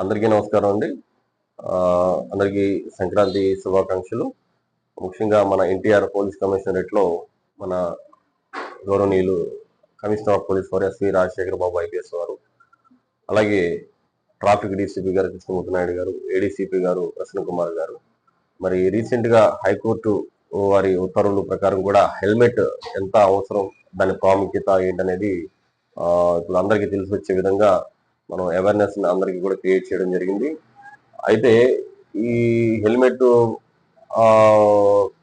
అందరికీ నమస్కారం అండి. అందరికీ సంక్రాంతి శుభాకాంక్షలు. ముఖ్యంగా మన ఎన్టీఆర్ పోలీస్ కమిషనరేట్లో మన గౌరవనీయులు కమిషనర్ ఆఫ్ పోలీస్ వారు S V Rajasekhar Babu IPS వారు అలాగే ట్రాఫిక్ డీసీపీ గారు కృష్ణమూర్తి నాయుడు గారు ఏడీసీపీ గారు ప్రసన్న కుమార్ గారు. మరి రీసెంట్గా హైకోర్టు వారి ఉత్తర్వుల ప్రకారం కూడా హెల్మెట్ ఎంత అవసరం దాని ప్రాముఖ్యత ఏంటనేది ఇప్పుడు అందరికీ తెలిసి వచ్చే విధంగా మనం అవేర్నెస్ అందరికీ కూడా క్రియేట్ చేయడం జరిగింది. అయితే ఈ హెల్మెట్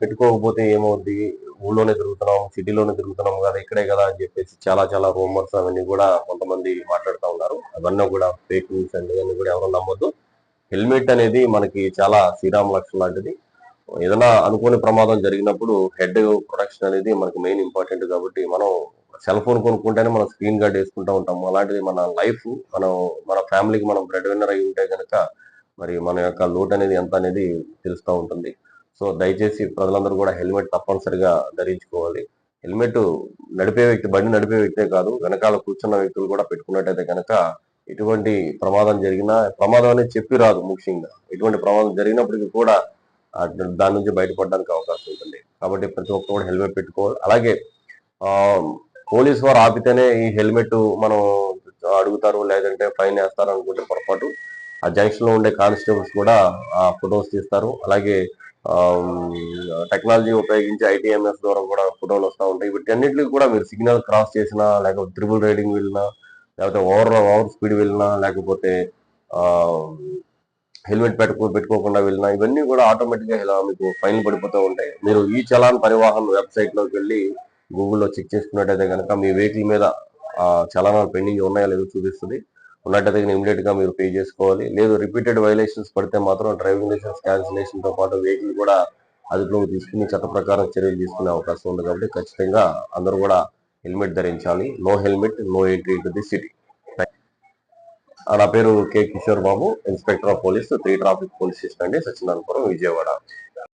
పెట్టుకోకపోతే ఏమవుద్ది? ఊళ్ళోనే తిరుగుతున్నాం సిటీలోనే తిరుగుతున్నాం కదా ఇక్కడే కదా అని చెప్పేసి చాలా చాలా రూమర్స్ అవన్నీ కూడా కొంతమంది మాట్లాడుతూ ఉన్నారు. అవన్నీ కూడా ఫేక్ న్యూస్ అండి అని కూడా ఎవరు నమ్మొద్దు. హెల్మెట్ అనేది మనకి చాలా శ్రీరామ లక్ష్యం లాంటిది. ఏదైనా అనుకోని ప్రమాదం జరిగినప్పుడు హెడ్ ప్రొటెక్షన్ అనేది మనకి మెయిన్ ఇంపార్టెంట్ కాబట్టి మనం సెల్ ఫోన్ కొనుక్కుంటేనే మనం స్క్రీన్ గార్డ్ వేసుకుంటూ ఉంటాం అలాంటిది మన లైఫ్ మనం మన ఫ్యామిలీకి మనం బ్రెడ్ విన్నర్ అయి ఉంటే కనుక మరి మన యొక్క లోటు అనేది ఎంత అనేది తెలుస్తూ ఉంటుంది. సో దయచేసి ప్రజలందరూ కూడా హెల్మెట్ తప్పనిసరిగా ధరించుకోవాలి. హెల్మెట్ నడిపే వ్యక్తి బండి నడిపే వ్యక్తే కాదు వెనకాల కూర్చున్న వ్యక్తులు కూడా పెట్టుకున్నట్టయితే కనుక ఎటువంటి ప్రమాదం జరిగినా ప్రమాదం అనేది చెప్పి రాదు ముఖ్యంగా. ఎటువంటి ప్రమాదం జరిగినప్పటికీ కూడా దాని నుంచి బయటపడడానికి అవకాశం ఉంటుంది. కాబట్టి ప్రతి ఒక్కరు కూడా హెల్మెట్ పెట్టుకోవాలి. అలాగే పోలీస్ వారు ఆపితేనే ఈ హెల్మెట్ మనం అడుగుతారు లేదంటే ఫైన్ వేస్తారు అనుకుంటే పొరపాటు. ఆ జంక్షన్లో ఉండే కానిస్టేబుల్స్ కూడా ఆ ఫొటోస్ తీస్తారు. అలాగే టెక్నాలజీ ఉపయోగించి ఐటీఎంఎస్ ద్వారా కూడా ఫోటోలు వస్తూ ఉంటాయి. వీటన్నిటికి కూడా మీరు సిగ్నల్ క్రాస్ చేసినా లేకపోతే త్రిబుల్ రైడింగ్ వెళ్ళినా లేకపోతే ఓవర్ ఓవర్ స్పీడ్ వెళ్ళినా లేకపోతే హెల్మెట్ పెట్టుకో పెట్టుకోకుండా వెళ్ళినా ఇవన్నీ కూడా ఆటోమేటిక్గా ఇలా మీకు ఫైన్ పడిపోతూ ఉంటాయి. మీరు ఈ చలాన్ పరివాహన్ వెబ్సైట్లోకి వెళ్ళి గూగుల్లో చెక్ చేసుకున్నట్టయితే కనుక మీ వెహికల్ మీద చలనాలు పెండింగ్ ఉన్నాయో లేదో చూపిస్తుంది. ఉన్నట్టయితే ఇమీడియట్గా మీరు పే చేసుకోవాలి. లేదు రిపీటెడ్ వైలేషన్స్ పడితే మాత్రం డ్రైవింగ్ లైసెన్స్ క్యాన్సిలేషన్తో పాటు వెహికల్ కూడా అదుపులోకి తీసుకుని చట్ట ప్రకారం చర్యలు తీసుకునే అవకాశం ఉంది కాబట్టి ఖచ్చితంగా అందరూ కూడా హెల్మెట్ ధరించాలి. No helmet no entry to the city. నా పేరు K. Kishore Babu inspector of police three traffic police station అండి సత్యనారాయణపురం విజయవాడ.